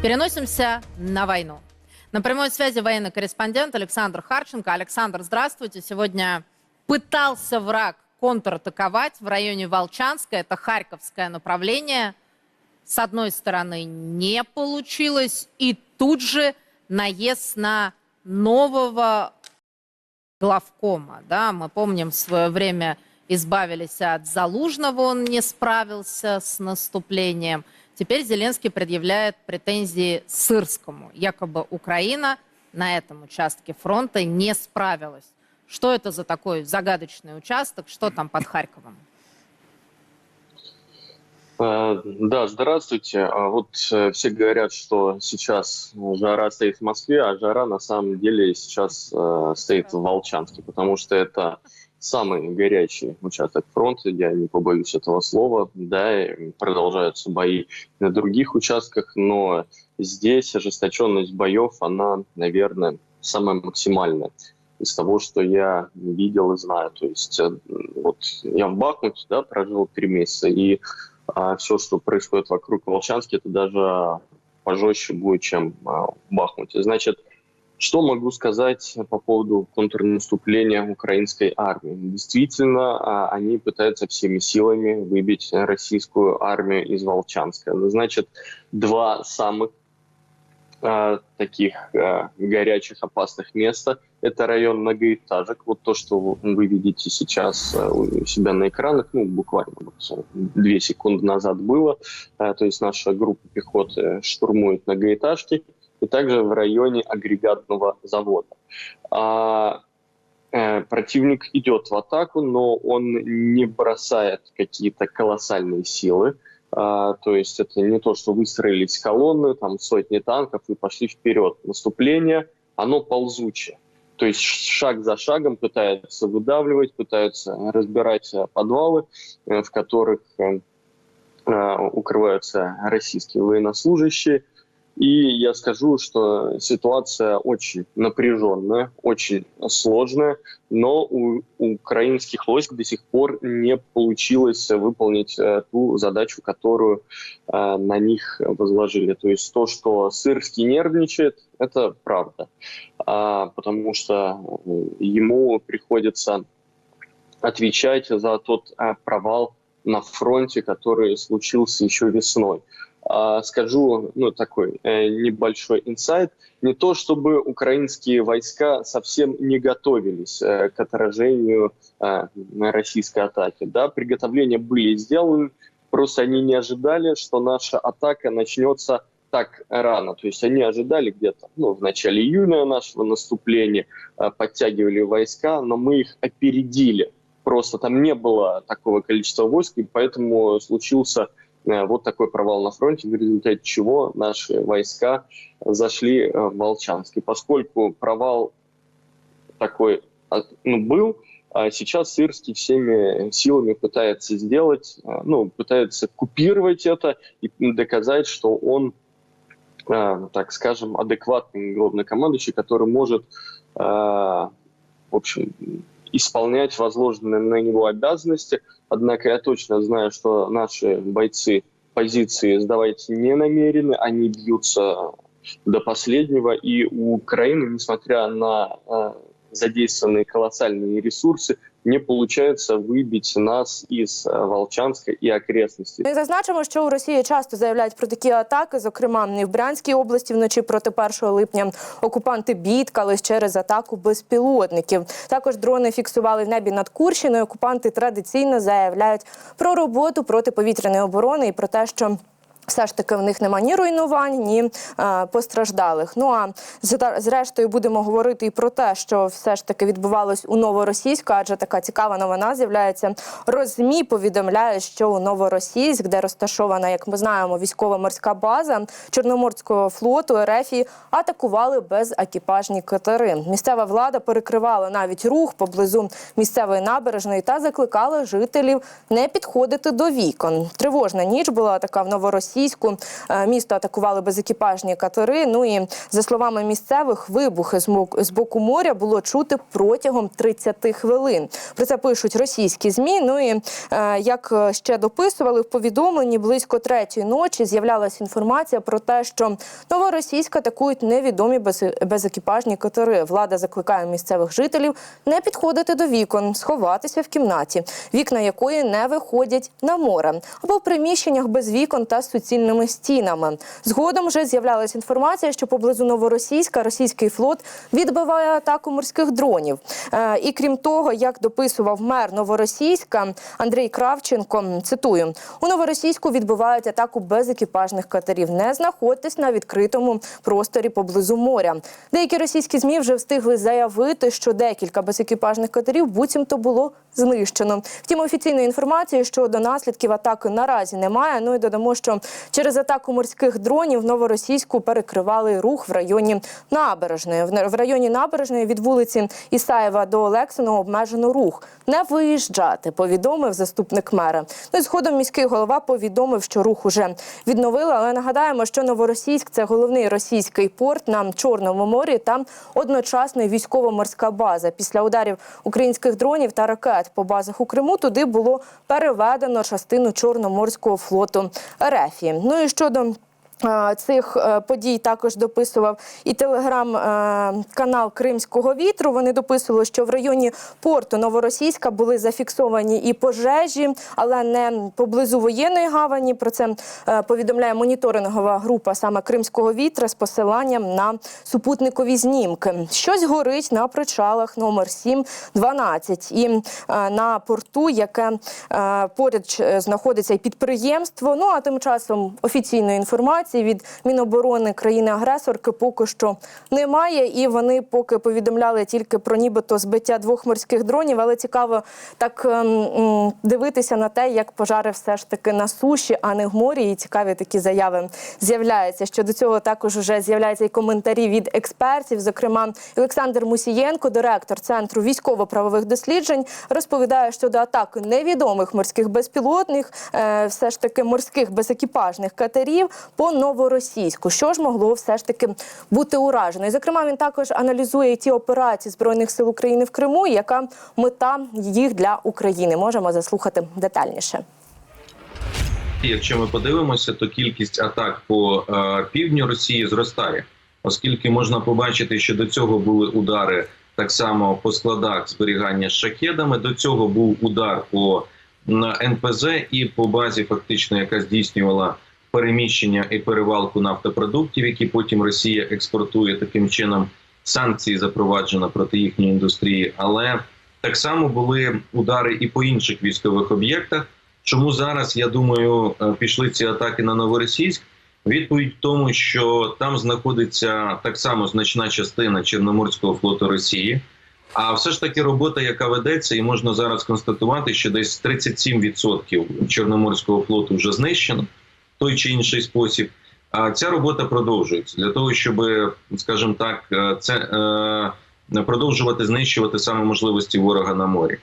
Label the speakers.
Speaker 1: Переносимся на войну. На прямой связи военный корреспондент Александр Харченко. Александр, здравствуйте. Сегодня пытался враг контратаковать в районе Волчанска. Это Харьковское направление. С одной стороны, не получилось. И тут же наезд на нового главкома. Да? Мы помним, в свое время избавились от Залужного, он не справился с наступлением. Теперь Зеленский предъявляет претензии Сырскому. Якобы Украина на этом участке фронта не справилась. Что это за такой загадочный участок? Что там под Харьковом?
Speaker 2: Э, Да, здравствуйте. А Вот э, все говорят, что сейчас жара стоит в Москве, а жара на самом деле сейчас э, стоит в Волчанске, потому что это самый горячий участок фронта, я не побоюсь этого слова. Да, продолжаются бои на других участках, но здесь ожесточенность боев, она, наверное, самая максимальная из того, что я видел и знаю. То есть э, вот я в Бахмуте да, прожил три месяца, и а все, что происходит вокруг Волчански, это даже пожестче будет, чем а, в Бахмуте. Значит, что могу сказать по поводу контрнаступления украинской армии? Действительно, а, они пытаются всеми силами выбить российскую армию из Волчанска. Ну, Значит, два самых а, таких а, горячих, опасных места. Это район многоэтажек. Вот то, что вы видите сейчас у себя на экранах, ну, буквально э, две секунды назад было. А, То есть наша группа пехоты штурмует многоэтажки. И также в районе агрегатного завода. А, э, Противник идет в атаку, но он не бросает какие-то колоссальные силы. А, то есть это не то, что выстроились колонны, там сотни танков и пошли вперед. Наступление, оно ползучее. То есть шаг за шагом пытаются выдавливать, пытаются разбирать э, подвалы, э, в которых э, укрываются российские военнослужащие. И я скажу, что ситуация очень напряженная, очень сложная, но у украинских войск до сих пор не получилось выполнить э, ту задачу, которую э, на них возложили. То есть то, что Сырский нервничает, это правда, А, потому что э, ему приходится отвечать за тот провал на фронте, который случился еще весной. А, Скажу, ну, такой э, небольшой инсайт. Не то, чтобы украинские войска совсем не готовились э, к отражению э, российской атаки. Да, приготовления были сделаны, просто они не ожидали, что наша атака начнется так рано. То есть они ожидали где-то ну, в начале июня нашего наступления, подтягивали войска, но мы их опередили. Просто там не было такого количества войск, и поэтому случился вот такой провал на фронте, в результате чего наши войска зашли э, в Волчанск. И поскольку провал такой а, ну, был, а сейчас Сырский всеми силами пытается сделать, э, ну, пытается купировать это и доказать, что он, э, так скажем, адекватный главнокомандующий, который может, э, в общем, исполнять возложенные на него обязанности. Однако я точно знаю, что наши бойцы позиции сдавать не намерены, они бьются до последнего, и у Украины, несмотря на э, задействованные колоссальные ресурсы, не получается выбить нас із е, Волчанська і окрестностей.
Speaker 3: Ми зазначимо, що у Росії часто заявляють про такі атаки, зокрема і в Брянській області вночі проти 1 липня окупанти бідкались через атаку безпілотників. Також дрони фіксували в небі над Курщиною. Окупанти традиційно заявляють про роботу протиповітряної оборони і про те, що все ж таки в них нема ні руйнувань, ні е, постраждалих. Ну а зрештою будемо говорити і про те, що все ж таки відбувалось у Новоросійську, адже така цікава новина з'являється. Розмі повідомляє, що у Новоросійськ, де розташована, як ми знаємо, військово-морська база Чорноморського флоту РФ атакували безекіпажні катери. Місцева влада перекривала навіть рух поблизу місцевої набережної та закликала жителів не підходити до вікон. Тривожна ніч була така в Новоросійську. Новоросійську. Е, Місто атакували безекіпажні катери. Ну і за словами місцевих, вибухи з боку моря було чути протягом 30 хвилин. Про це пишуть російські змі. Ну і е, як е, ще дописували в повідомленні, близько третьої ночі з'являлася інформація про те, що новоросійськ атакують невідомі без- безекіпажні катери. Влада закликає місцевих жителів не підходити до вікон, сховатися в кімнаті, вікна якої не виходять на море, або в приміщеннях без вікон та з суцільними стінами. Згодом вже з'являлася інформація, що поблизу Новоросійська російський флот відбиває атаку морських дронів. Е, І крім того, як дописував мер Новоросійська Андрій Кравченко, цитую: у Новоросійську відбивають атаку без екіпажних катерів. Не знаходьтесь на відкритому просторі поблизу моря. Деякі російські змі вже встигли заявити, що декілька безекіпажних катерів буцімто було знищено. Втім, офіційної інформації щодо наслідків атаки наразі немає. Ну і додамо, що через атаку морських дронів новоросійську перекривали рух в районі набережної. В районі набережної від вулиці Ісаєва до Олексиного обмежено рух. Не виїжджати, повідомив заступник мера. Ну згодом міський голова повідомив, що рух уже відновили. Але нагадаємо, що Новоросійськ це головний російський порт на Чорному морі. Там одночасно військово-морська база. Після ударів українських дронів та ракет по базах у Криму туди було переведено частину Чорноморського флоту Рефії. Ну і щодо Цих е, подій також дописував і телеграм-канал Кримського вітру. Вони дописували, що в районі порту Новоросійська були зафіксовані і пожежі, але не поблизу воєнної гавані. Про це е, повідомляє моніторингова група саме Кримського вітра з посиланням на супутникові знімки. Щось горить на причалах номер 7 12 і е, на порту, яке е, поряд е, знаходиться і підприємство. Ну а тим часом офіційної інформації від Міноборони країни-агресорки поки що немає, і вони поки повідомляли тільки про нібито збиття двох морських дронів. Але цікаво так ем, дивитися на те, як пожари все ж таки на суші, а не в морі. І цікаві такі заяви з'являються. Щодо цього також вже з'являються і коментарі від експертів. Зокрема, Олександр Мусієнко, директор центру військово-правових досліджень, розповідає щодо атаки невідомих морських безпілотних, е, все ж таки морських безекіпажних катерів по новоросійську. Що ж могло все ж таки бути уражено? І зокрема, він також аналізує ті операції збройних сил України в Криму, яка мета їх для України. Можемо заслухати детальніше.
Speaker 4: Якщо ми подивимося, то кількість атак по е, півдню Росії зростає, оскільки можна побачити, що до цього були удари так само по складах зберігання з шахедами. До цього був удар по м, НПЗ і по базі, фактично, яка здійснювала переміщення і перевалку нафтопродуктів, які потім Росія експортує таким чином. Санкції запроваджено проти їхньої індустрії, але так само були удари і по інших військових об'єктах. Чому зараз я думаю е, пішли ці атаки на Новоросійськ? Відповідь в тому, що там знаходиться так само значна частина Чорноморського флоту Росії. А все ж таки робота, яка ведеться, і можна зараз констатувати, що десь 37% Чорноморського флоту вже знищено той чи інший спосіб. А ця робота продовжується для того, щоб, скажімо так, е, це е, продовжувати знищувати саме можливості ворога на морі.